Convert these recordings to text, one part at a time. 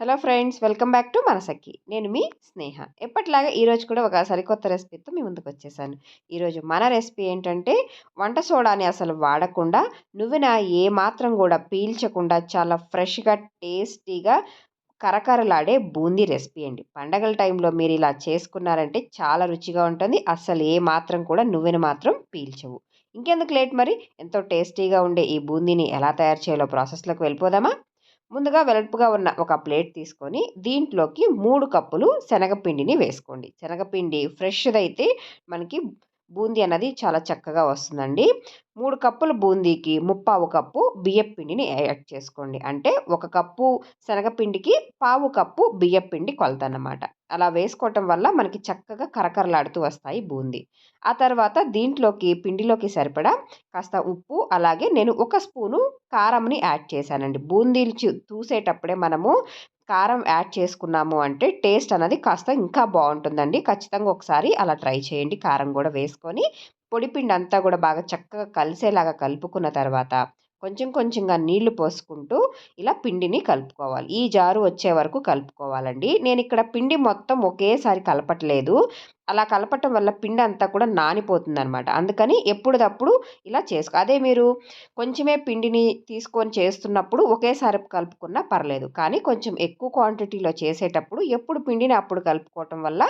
Hello friends welcome back to మనసక్కి. నేను మీ స్నేహ. ఎప్పటిలాగా ఈరోజు కూడా ఒక సరికొత్త రెసిపీతో మీ ముందుకు వచ్చేసాను. ఈరోజు మన రెసిపీ ఏంటంటే వంట సోడాని అసలు వాడకుండా నువ్వున ఏ మాత్రం కూడా పీల్చకుండా చాలా ఫ్రెష్గా టేస్టీగా కరకరలాడే బూందీ రెసిపీ అండి. పండగల టైంలో మీరు ఇలా చేసుకున్నారంటే చాలా రుచిగా ఉంటుంది. అసలు ఏ మాత్రం కూడా నువ్వుని మాత్రం పీల్చవు. ఇంకెందుకు లేట్ మరి? ఎంతో టేస్టీగా ఉండే ఈ బూందీని ఎలా తయారు చేయాలో ప్రాసెస్లోకి వెళ్ళిపోదామా? ముందుగా వెడల్పుగా ఉన్న ఒక ప్లేట్ తీసుకొని దీంట్లోకి మూడు కప్పులు శనగపిండిని వేసుకోండి. శనగపిండి ఫ్రెష్దైతే మనకి బూందీ అనేది చాలా చక్కగా వస్తుందండి. మూడు కప్పుల బూందీకి ముప్పావు కప్పు బియ్యం పిండిని యాడ్ చేసుకోండి. అంటే ఒక కప్పు శనగపిండికి పావు కప్పు బియ్యం పిండి కొలత అన్నమాట అలా వేసుకోవటం వల్ల మనకి చక్కగా కరకరలాడుతూ వస్తాయి బూందీ. ఆ తర్వాత దీంట్లోకి పిండిలోకి సరిపడా కాస్త ఉప్పు అలాగే నేను ఒక స్పూను కారంని యాడ్ చేశానండి. బూందీలు చూసేటప్పుడే మనము కారం యాడ్ చేసుకున్నాము అంటే టేస్ట్ అనేది కాస్త ఇంకా బాగుంటుందండి. ఖచ్చితంగా ఒకసారి అలా ట్రై చేయండి కారం కూడా వేసుకొని. పొడిపిండి అంతా కూడా బాగా చక్కగా కలిసేలాగా కలుపుకున్న తర్వాత కొంచెం కొంచెంగా నీళ్ళు పోసుకుంటూ ఇలా పిండిని కలుపుకోవాలి. ఈ జారు వచ్చే వరకు కలుపుకోవాలండి. నేను ఇక్కడ పిండి మొత్తం ఒకేసారి కలపట్లేదు. అలా కలపటం వల్ల పిండి అంతా కూడా నానిపోతుంది అనమాట అందుకని ఎప్పుడప్పుడు ఇలా చేసుకో అదే మీరు కొంచెమే పిండిని తీసుకొని చేస్తున్నప్పుడు ఒకేసారి కలుపుకున్నా పర్లేదు. కానీ కొంచెం ఎక్కువ క్వాంటిటీలో చేసేటప్పుడు ఎప్పుడు పిండిని అప్పుడు కలుపుకోవటం వల్ల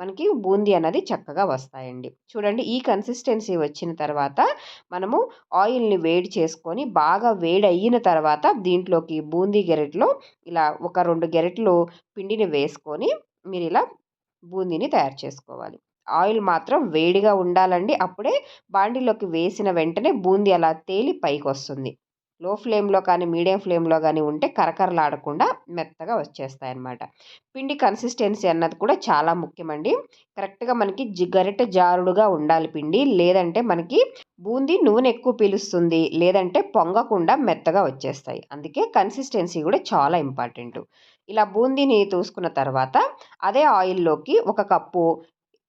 మనకి బూందీ అనేది చక్కగా వస్తాయండి. చూడండి ఈ కన్సిస్టెన్సీ వచ్చిన తర్వాత మనము ఆయిల్ని వేడి చేసుకొని బాగా వేడి అయిన తర్వాత దీంట్లోకి బూందీ గెరెట్లో ఇలా ఒక రెండు గెరెట్లు పిండిని వేసుకొని మీరు ఇలా బూందీని తయారు చేసుకోవాలి. ఆయిల్ మాత్రం వేడిగా ఉండాలండి. అప్పుడే బాండీలోకి వేసిన వెంటనే బూందీ అలా తేలి పైకి వస్తుంది లో ఫ్లేమ్లో కానీ మీడియం ఫ్లేమ్లో కానీ ఉంటే కరకరలాడకుండా మెత్తగా వచ్చేస్తాయి అన్నమాట పిండి కన్సిస్టెన్సీ అన్నది కూడా చాలా ముఖ్యమండి. కరెక్ట్గా మనకి గరిట జారుడుగా ఉండాలి పిండి. లేదంటే మనకి బూందీ నూనె ఎక్కువ పీలుస్తుంది. లేదంటే పొంగకుండా మెత్తగా వచ్చేస్తాయి. అందుకే కన్సిస్టెన్సీ కూడా చాలా ఇంపార్టెంట్. ఇలా బూందీని తూసుకున్న తర్వాత అదే ఆయిల్లోకి ఒక కప్పు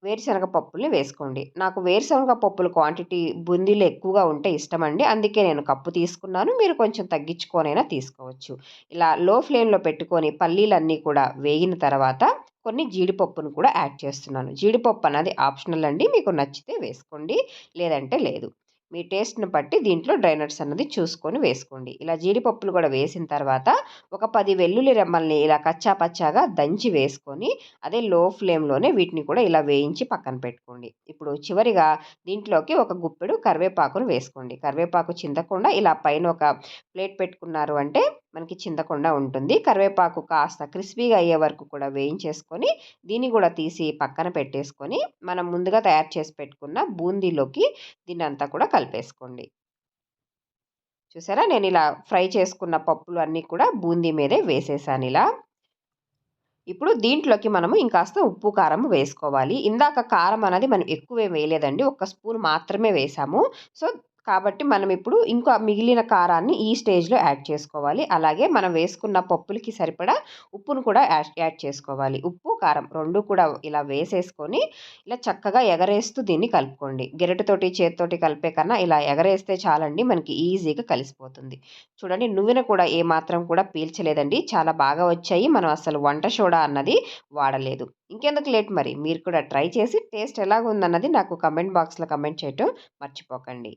వేరుశనగ పప్పుల్ని వేసుకోండి. నాకు వేరుశనగ పప్పుల క్వాంటిటీ బుందీలు ఎక్కువగా ఉంటే ఇష్టమండి. అందుకే నేను కప్పు తీసుకున్నాను. మీరు కొంచెం తగ్గించుకొనైనా తీసుకోవచ్చు. ఇలా లో ఫ్లేమ్లో పెట్టుకొని పల్లీలన్నీ కూడా వేగిన తర్వాత కొన్ని జీడిపప్పును కూడా యాడ్ చేస్తున్నాను. జీడిపప్పు అనేది ఆప్షనల్ అండి. మీకు నచ్చితే వేసుకోండి. లేదంటే లేదు. మీ టేస్ట్ని బట్టి దీంట్లో డ్రైనట్స్ అన్నది చూసుకొని వేసుకోండి. ఇలా జీడిపప్పులు కూడా వేసిన తర్వాత ఒక పది వెల్లుల్లి రెమ్మల్ని ఇలా కచ్చా పచ్చాగా దంచి వేసుకొని అదే లో ఫ్లేమ్లోనే వీటిని కూడా ఇలా వేయించి పక్కన పెట్టుకోండి. ఇప్పుడు చివరిగా దీంట్లోకి ఒక గుప్పెడు కరివేపాకును వేసుకోండి. కరివేపాకు చిందకుండా ఇలా పైన ఒక ప్లేట్ పెట్టుకున్నారు అంటే మనకి చిందకుండా ఉంటుంది. కరివేపాకు కాస్త క్రిస్పీగా అయ్యే వరకు కూడా వేయించేసుకొని దీన్ని కూడా తీసి పక్కన పెట్టేసుకొని మనం ముందుగా తయారు చేసి పెట్టుకున్న బూందీలోకి దీన్ని అంతా కూడా కలిపేసుకోండి. చూసారా? నేను ఇలా ఫ్రై చేసుకున్న పప్పులు అన్నీ కూడా బూందీ మీదే వేసేసాను ఇలా. ఇప్పుడు దీంట్లోకి మనము ఇంకాస్త ఉప్పు కారం వేసుకోవాలి. ఇందాక కారం అనేది మనం ఎక్కువే వేయలేదండి. ఒక స్పూన్ మాత్రమే వేసాము. సో కాబట్టి మనం ఇప్పుడు ఇంకా మిగిలిన కారాన్ని ఈ స్టేజ్లో యాడ్ చేసుకోవాలి. అలాగే మనం వేసుకున్న పప్పులకి సరిపడా ఉప్పును కూడా యాడ్ యాడ్ చేసుకోవాలి. ఉప్పు కారం రెండు కూడా ఇలా వేసేసుకొని ఇలా చక్కగా ఎగరేస్తూ దీన్ని కలుపుకోండి. గెరటితోటి చేతితోటి కలిపే కన్నా ఇలా ఎగరేస్తే చాలండి మనకి ఈజీగా కలిసిపోతుంది. చూడండి నువ్వున కూడా ఏమాత్రం కూడా పీల్చలేదండి. చాలా బాగా వచ్చాయి. మనం అసలు వంట సోడా అన్నది వాడలేదు. ఇంకెందుకు లేట్ మరి? మీరు కూడా ట్రై చేసి టేస్ట్ ఎలాగుందన్నది నాకు కమెంట్ బాక్స్లో కమెంట్ చేయటం మర్చిపోకండి.